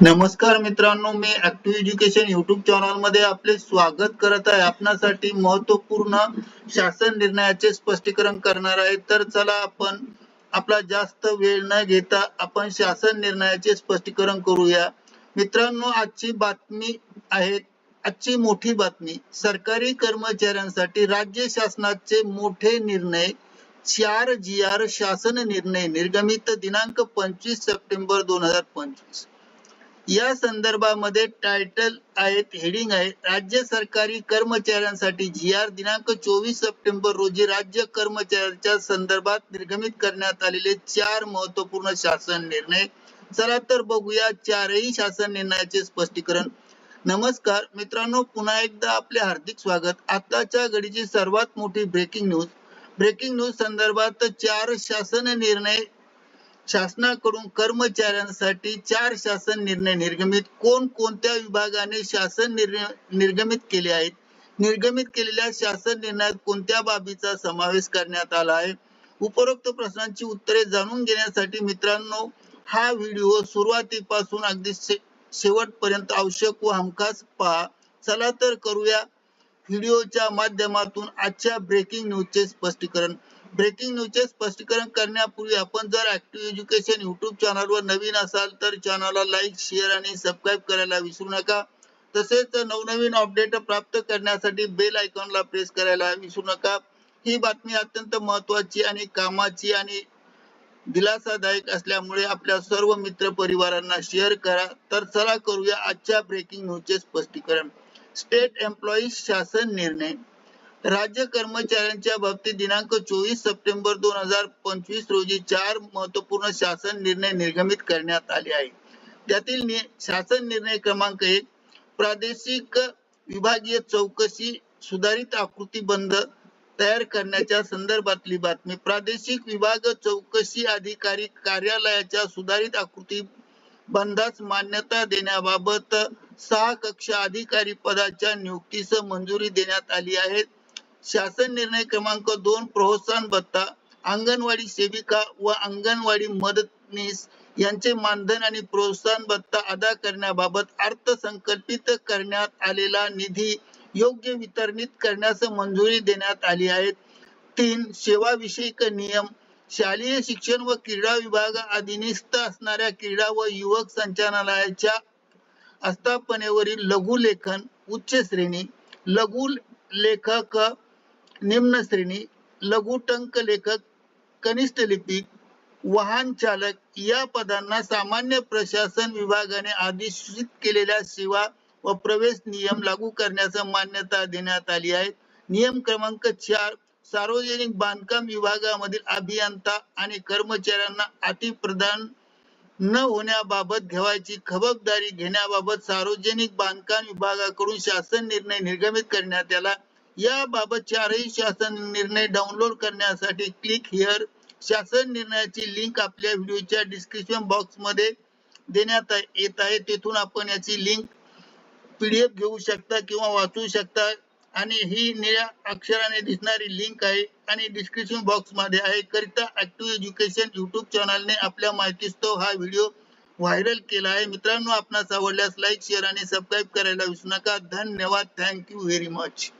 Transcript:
नमस्कार मित्रांनो मी ऍक्टिव्ह एज्युकेशन युट्यूब चॅनलमध्ये आपले स्वागत करत आहे. आपणासाठी महत्त्वपूर्ण शासन निर्णयाचे स्पष्टीकरण करणार आहे. तर चला आपण आपला जास्त वेळ न घेता आपण शासन निर्णयाचे स्पष्टीकरण करूया. मित्रांनो आजची बातमी आहे आजची मोठी बातमी. सरकारी कर्मचाऱ्यांसाठी राज्य शासनाचे मोठे निर्णय चार जी आर शासन निर्णय निर्गमित दिनांक पंचवीस सप्टेंबर दोन हजार पंचवीस. या संदर्भामध्ये टायटल आहेत हेडिंग आहे राज्य सरकारी कर्मचाऱ्यांसाठी जी आर दिनांक चोवीस सप्टेंबर रोजी राज्य कर्मचाऱ्यांच्या संदर्भात निर्गमित करण्यात आलेले चार महत्त्वपूर्ण शासन निर्णय. चला तर बघूया चारही शासन निर्णयाचे स्पष्टीकरण. नमस्कार मित्रांनो पुन्हा एकदा आपले हार्दिक स्वागत. आताच्या घडीची सर्वात मोठी ब्रेकिंग न्यूज ब्रेकिंग न्यूज संदर्भात चार शासन निर्णय शासनाकडून कर्मचाऱ्यांसाठी चार शासन निर्णय निर्गमित. कोण कोणत्या विभागाने शासन निर्णय निर्गमित केले आहेत? निर्गमित केलेल्या शासन निर्णयात कोणत्या बाबीचा समावेश करण्यात आला आहे? उपरोक्त प्रश्नांची उत्तरे जाणून घेण्यासाठी मित्रांनो हा व्हिडिओ सुरुवातीपासून अगदी शेवटपर्यंत आवश्यक व हमखास पहा. चला तर करूया व्हिडिओच्या माध्यमातून आजच्या ब्रेकिंग न्यूजचे स्पष्टीकरण. ब्रेकिंग न्यूजचे स्पष्टीकरण करण्यापूर्वी आपण जर ऍक्टिव्ह एज्युकेशन युट्यूब चॅनलवर नवीन असाल तर चॅनलला लाईक शेअर आणि सबस्क्राईब करायला विसरू नका. तसेच नवनवीन अपडेट प्राप्त करण्यासाठी बेल आयकॉनला प्रेस करायला विसरू नका. ही बातमी अत्यंत महत्वाची आणि कामाची आणि दिलासादायक असल्यामुळे आपल्या सर्व मित्र परिवारांना शेअर करा. तर चला करूया आजच्या ब्रेकिंग न्यूजचे स्पष्टीकरण. स्टेट एम्प्लॉईज शासन निर्णय. राज्य कर्मचाऱ्यांच्या बाबतीत दिनांक चोवीस सप्टेंबर दोन हजार पंचवीस रोजी चार महत्त्वपूर्ण शासन निर्णय निर्गमित करण्यात आले आहे त्यातील शासन निर्णय क्रमांक एक प्रादेशिक विभागीय चौकशी सुधारित आकृतीबंध तयार करण्याच्या संदर्भातली बातमी. प्रादेशिक विभाग चौकशी अधिकारी कार्यालयाच्या सुधारित आकृती बंधास मान्यता देण्याबाबत सहा कक्ष अधिकारी पदाच्या नियुक्तीस मंजुरी देण्यात आली आहे. शासन निर्णय क्रमांक दोन प्रोत्साहन भत्ता अंगणवाडी सेविका व अंगणवाडी मदतनीस यांचे मानधन आणि प्रोत्साहन भत्ता अदा करण्याबाबत अर्थसंकल्पित करण्यात आलेला निधी योग्य वितरणित करण्यास मंजुरी देण्यात आली आहे. तीन सेवा विषयक नियम शालेय शिक्षण व क्रीडा विभाग अधिनिस्त असणाऱ्या क्रीडा व युवक संचालनालयाच्या आस्थापनेवरील लघु लेखन उच्च श्रेणी लघु लेखक निम्न श्रेणी लघु टंक लेखक कनिष्ठ लिपिक वाहन चालक या पदांना सामान्य प्रशासन विभागाने अधिसूचित केलेल्या सेवा व प्रवेश नियम लागू करण्यास मान्यता देण्यात आली आहे. नियम क्रमांक चार सार्वजनिक बांधकाम विभागामधील अभियंता आणि कर्मचाऱ्यांना अतिप्रदान न होण्याबाबत घेवायची खबरदारी घेण्याबाबत सार्वजनिक बांधकाम विभागाकडून शासन निर्णय निर्गमित करण्यात आला. याबाबत चारही शासन निर्णय डाउनलोड करण्यासाठी क्लिक हिअर शासन निर्णयाची लिंक आपल्या व्हिडिओच्या डिस्क्रिप्शन बॉक्समध्ये देण्यात येत आहे. तेथून आपण याची लिंक पीडीएफ घेऊ शकता किंवा वाचू शकता. आणि ही निळ्या अक्षराने दिसणारी लिंक आहे आणि डिस्क्रिप्शन बॉक्समध्ये आहे. करिता ऍक्टिव्ह एज्युकेशन युट्यूब चॅनलने आपल्या माहितीस्तव हा व्हिडिओ व्हायरल केला आहे. मित्रांनो आपणास आवडल्यास लाईक शेअर आणि सबस्क्राईब करायला विसरू नका. धन्यवाद. Thank you very much